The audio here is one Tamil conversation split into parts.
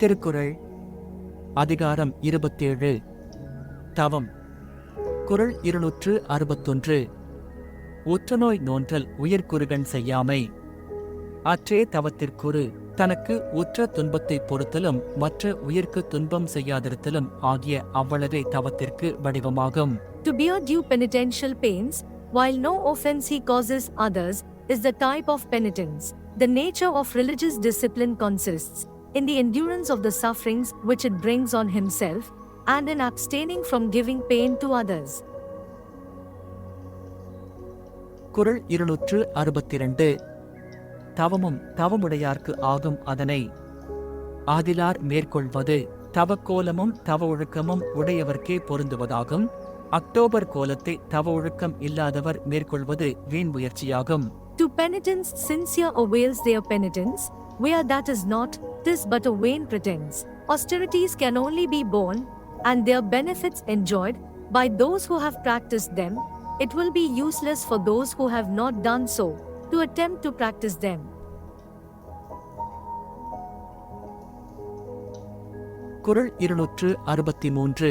திருக்குறள். அதிகாரம் இருபத்தேழு. தவம். குறள் இருநூற்று அறுபத்தொன்று. உற்றநோய் நோன்றல் உயிர்க்குறுகன் செய்யாமை. அற்றே தவத்திற்குறு தனக்கு உற்ற துன்பத்தைப் பொறுத்தலும் மற்ற உயிர்க்கு துன்பம் செய்யாதிருத்தலும் ஆகிய அவ்வளவே தவத்திற்கு வடிவமாகும். To bear due penitential pains, while no offense he causes others, is the type of penitence. The nature of religious discipline consists in the endurance of the sufferings which it brings on himself, and in abstaining from giving pain to others. குறள் இருநூற்று அறுபத்திரண்டு தவமும் தவமுடையார்க்கு ஆகும் அதனை ஆதிலார் மேற்கொள்வது தவக்கோலமும் தவ ஒழுக்கமும் உடையவர்க்கே பொருந்துவதாகும் அக்டோபர் கோலத்தை தவ ஒழுக்கம் இல்லாதவர் மேற்கொள்வது வீண் முயற்சியாகும் To penitents sincere avails their penitence, where that is not, tis but a vain pretense. Austerities can only be borne, and their benefits enjoyed, by those who have practiced them. It will be useless for those who have not done so, to attempt to practice them. குறள் இருநூற்று அறுபத்தி மூன்று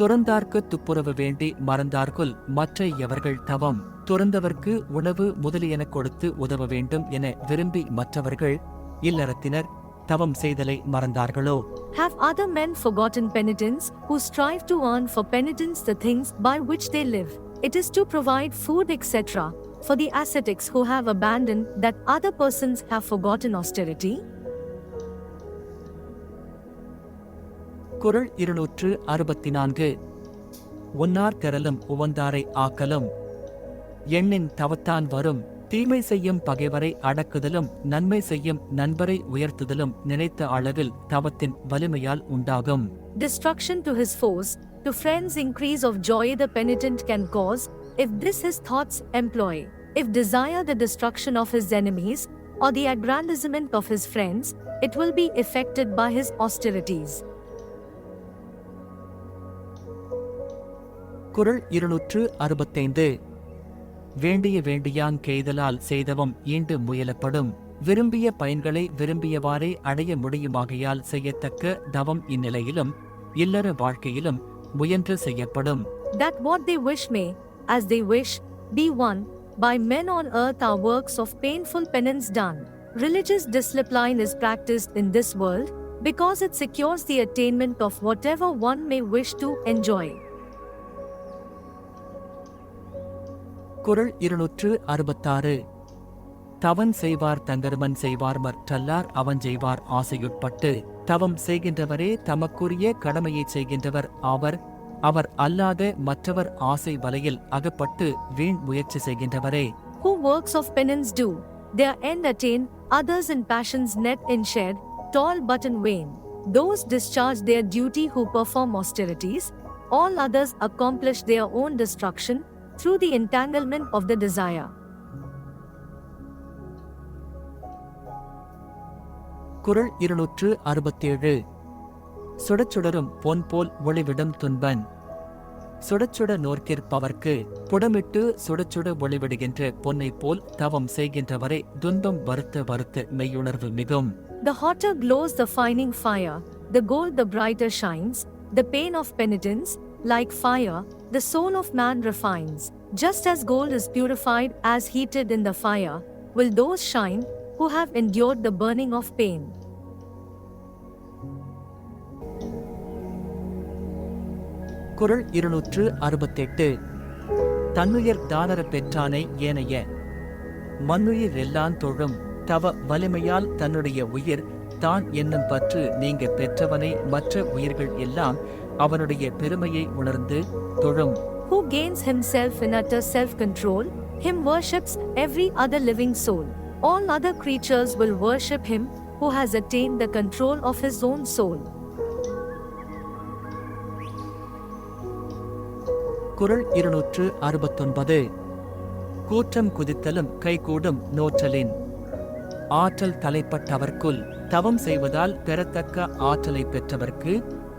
துறந்தார்க்கு துப்புரவு வேண்டி மறந்தார்க்குல் மற்ற எவர்கள் தவம் துறந்தவர்க்கு உணவு முதலியன கொடுத்து உதவ வேண்டும் என விரும்பி மற்றவர்கள் இல்லறத்தினர் தவம் செய்தலை மறந்தார்களோ Have other men forgotten penitence, who strive to earn for penitence the things by which they live? It is to provide food, etc., for the ascetics who have abandoned that other persons have forgotten austerity. குரல் இருநூற்று அறுபத்தி நான்கு ஒன்னார் திரளும் உவந்தாரை ஆக்கலும் எண்ணின் தவத்தான் வரும் தீமை செய்யும் பகைவரை அடக்குதலும் நன்மை செய்யும் நண்பரை உயர்த்துதலும் நினைத்த அளவில் தவத்தின் வலிமையால் உண்டாகும் destruction to his foes to friends increase of joy the penitent can cause if this his thoughts employ if desire the destruction of his enemies are the aggrandizement of his friends, it will be effected by his austerities குரல் இருநூற்று அறுபத்தைந்து வேண்டிய வேண்டியான் கெய்தலால் செய்தவம் ஈண்டு முயலப்படும் விரும்பிய பயன்களை விரும்பியவாறே அடைய முடியுமாகையால் செய்யத்தக்க தவம் இந்நிலையிலும் இல்லற வாழ்க்கையிலும் முயன்று செய்யப்படும் that what they wish may, as they wish, be won, by men on earth are works of painful penance done. Religious discipline is practiced in this world, because it secures the attainment of whatever one may wish to enjoy. குரல் இருநூற்று அறுபத்தாறு தவன் செய்வார் தங்கர்மன் செய்வார் மற்றல்லார் அவன் செய்வார் ஆசையுட்பட்டு தவம் செய்கின்றவரே தமக்குரிய கடமையை செய்கின்றவர் ஆவர் அவர் அல்லாத மற்றவர் ஆசை வலையில் அகப்பட்டு வீண் முயற்சி செய்கின்றவரே Who works of penance do, their end attain, others in passions net enshred, tall but in vain. Those discharge their duty who perform austerities, all others accomplish their own destruction through the entanglement of the desire. குறள் இருநூற்று அறுபத்தேழு. சுடச்சுடரும் பொன் போல் ஒளிவிடும் துன்பன். சுடச்சுட நோர்க்கிற்பவர்க்கு புடமிட்டு சுடச்சுட ஒளிவிடுகின்ற பொன்னைப் போல் தவம் செய்கின்றவரை துன்பம் வருத்த வருத்த மெய்யுணர்வு மிகும். The hotter glows the fining fire, the gold the brighter shines, the pain of penitence, like fire, the soul of man refines. Just as gold is purified as heated in the fire, will those shine who have endured the burning of pain. குரல் இருநூற்று அறுபத்தெட்டு தன்னுயிர் தானர பெற்றானை ஏனைய மண்ணுயிர் எல்லாம் தொழும் தவ வலிமையால் தன்னுடைய உயிர் தான் என்னும் பற்று நீங்க பெற்றவனை மற்ற உயிர்கள் எல்லாம் அவனுடைய பெருமையை உணர்ந்து தொழும் Who gains himself in utter self control, him worships every other living soul. All other creatures will worship him who has attained the control of his own soul. குறள் இருநூற்று அறுபத்தொன்பது கூற்றம் குதித்தலும் கைகூடும் நோற்றலின் ஆற்றல் தலைப்பட்டவர்க்குள் தவம் செய்வதால் பெறத்தக்க ஆற்றலை பெற்றவர்க்கு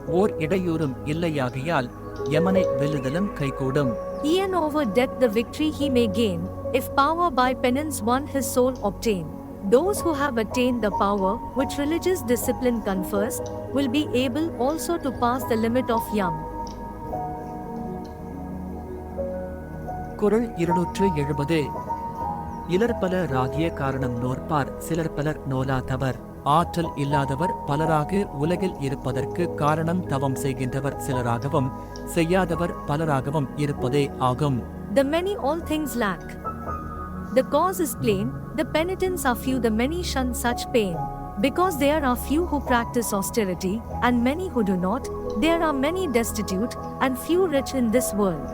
ஓர் இடையூறும் இல்லையாகையால் யமனை வெல்லுதலும் கைகூடும் E'en over death the victory he may gain, if power by penance won his soul obtain. those who have attained the power which religious discipline confers will be able also to pass the limit of yam. குறள் இருநூற்று எழுபது இலர் பல ராகிய காரணம் நோற்பார் சிலர் பலர் நோலாதவர் ஆற்றல் இல்லாதவர் பலராக உலகில் இருப்பதற்கு காரணம் தவம் செய்கின்றவர் சிலராகவும் செய்யாதவர் பலராகவும் இருப்பதே ஆகும் The many all things lack. The cause is plain, the penitents are few, the many shun such pain. Because there are few who practice austerity, and many who do not, there are many destitute, and few rich in this world.